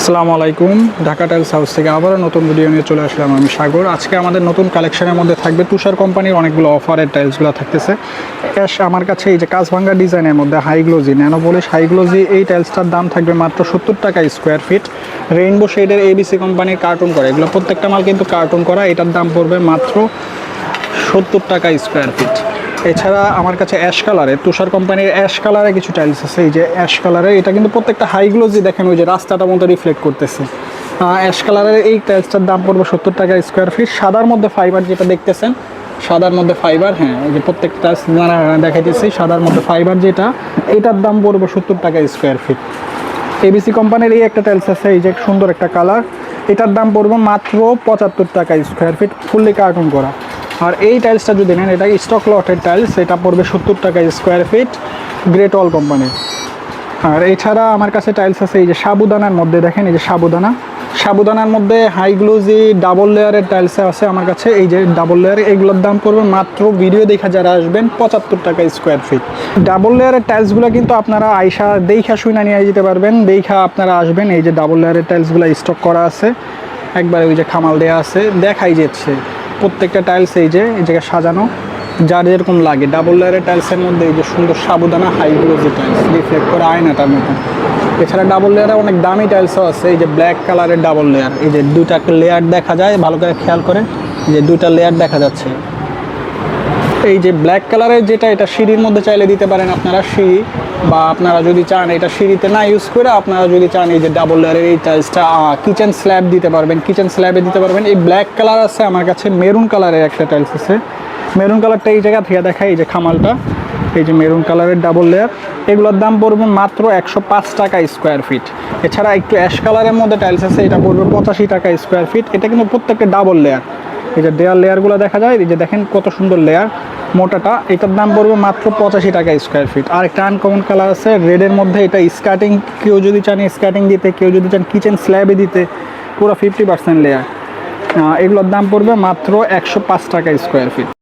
আসসালামু আলাইকুম, Dhaka tiles house থেকে আবারও নতুন ভিডিও নিয়ে চলে আসলাম আমি সাগর। আজকে আমাদের নতুন কালেকশনের মধ্যে থাকবে তুষার কোম্পানির অনেকগুলো অফারের টাইলসগুলো থাকতেছে। ক্যাশ আমার কাছে এই যে কাজভাঙ্গা ডিজাইনের মধ্যে হাইগ্লোজি ন্যানো বলিশ হাইগ্লোজি এই টাইলসটার দাম থাকবে মাত্র সত্তর টাকা স্কোয়ার ফিট রেইনবো শেডের এবিসি কোম্পানির কার্টুন করা। এগুলো প্রত্যেকটা মাল কিন্তু কার্টুন করা। এটার দাম পড়বে মাত্র সত্তর টাকা স্কোয়ার ফিট এছাড়া আমার কাছে অ্যাশ কালারে তুষার কোম্পানির অ্যাশ কালারে কিছু টাইলস আছে, এই যে অ্যাশ কালারে এটা কিন্তু প্রত্যেকটা হাই গ্লোজি দেখেন, ওই যে রাস্তাটার মতো রিফ্লেক্ট করতেছে। অ্যাশ কালারের এই টাইলসটার দাম পড়বে সত্তর টাকা স্কোয়ার ফিট সাদার মধ্যে ফাইবার যেটা দেখতেছেন, সাদার মধ্যে ফাইবার হ্যাঁ এই যে প্রত্যেকটা দেখাইতেছি, সাদার মধ্যে ফাইবার যেটা, এটার দাম পড়বে সত্তর টাকা স্কোয়ার ফিট এবিসি কোম্পানির এই একটা টাইলস আছে, এই যে সুন্দর একটা কালার এটার দাম পড়বে মাত্র পঁচাত্তর টাকা স্কোয়ার ফিট ফুললি কার্টুন করা। আর এই টাইলসটা যদি নেন এটা স্টক লটের টাইলস এটা পড়বে সত্তর টাকা স্কোয়ার ফিট গ্রেট অল কোম্পানির আর এছাড়া আমার কাছে টাইলস আছে এই যে সাবুদানার মধ্যে, দেখেন এই যে সাবুদানা। সাবুদানার মধ্যে হাই গ্লুজি ডাবল লেয়ারের টাইলস আছে আমার কাছে। এই যে ডাবল লেয়ার এগুলোর দাম পড়বে মাত্র ভিডিও দেখা যারা আসবেন, পঁচাত্তর টাকা স্কোয়ার ফিট ডাবল লেয়ারের টাইলসগুলো কিন্তু আপনারা আইসা দেইখা শুনে নিয়ে যেতে পারবেন। দেইখা আপনারা আসবেন, এই যে ডাবল লেয়ারের টাইলসগুলো স্টক করা আছে। একবার ওই যে খামাল দেওয়া আছে, দেখাই যাচ্ছে। প্রত্যেকটা টাইলস এই যে, এই জায়গায় সাজানো। যার যেরকম লাগে ডাবল লেয়ারের টাইলসের মধ্যে এই যে সুন্দর সাবুদানা হাইগুলো যে টাইলস রিফ্লেক্ট করে আয়নাটার মতো। এছাড়া ডাবল লেয়ারে অনেক দামি টাইলসও আছে, এই যে ব্ল্যাক কালারের ডাবল লেয়ার এই যে দুটা লেয়ার দেখা যায়, ভালো করে খেয়াল করে যে দুটা লেয়ার দেখা যাচ্ছে। এই যে ব্ল্যাক কালারের যেটা, এটা সিঁড়ির মধ্যে চাইলে দিতে পারেন আপনারা সিঁড়ি, বা আপনারা যদি চান এটা সিঁড়িতে না ইউজ করে আপনারা যদি চান এই যে ডাবল লেয়ারের এই টাইলসটা কিচেন স্ল্যাব দিতে পারবেন কিচেন স্ল্যাবে দিতে পারবেন। এই ব্ল্যাক কালার আছে আমার কাছে মেরুন কালারের একটা টাইলস আছে। মেরুন কালারটা এই জায়গা থেকে দেখায় এই যে খামালটা, এই যে মেরুন কালারের ডাবল লেয়ার এগুলোর দাম পড়বে মাত্র একশো পাঁচ টাকা স্কোয়ার ফিট এছাড়া একটু অ্যাশ কালারের মধ্যে টাইলস আছে, এটা পড়বে পঁচাশি টাকা স্কোয়ার ফিট এটা কিন্তু প্রত্যেকটা ডাবল লেয়ার এই যে দেয়ার লেয়ারগুলো দেখা যায়, এই যে দেখেন কত সুন্দর লেয়ার মোটাটা, এটার দাম পড়বে মাত্র পঁচাশি টাকা স্কোয়ার ফিট আর একটা আনকমন কালার আছে রেডের মধ্যে এটা স্কার্টিং কেউ যদি চান স্কার্টিং দিতে, কেউ যদি চান কিচেন স্ল্যাবে দিতে, পুরো ফিফটি পার্সেন্ট লেয়ার এগুলোর দাম পড়বে মাত্র একশো পাঁচ টাকা স্কোয়ার ফিট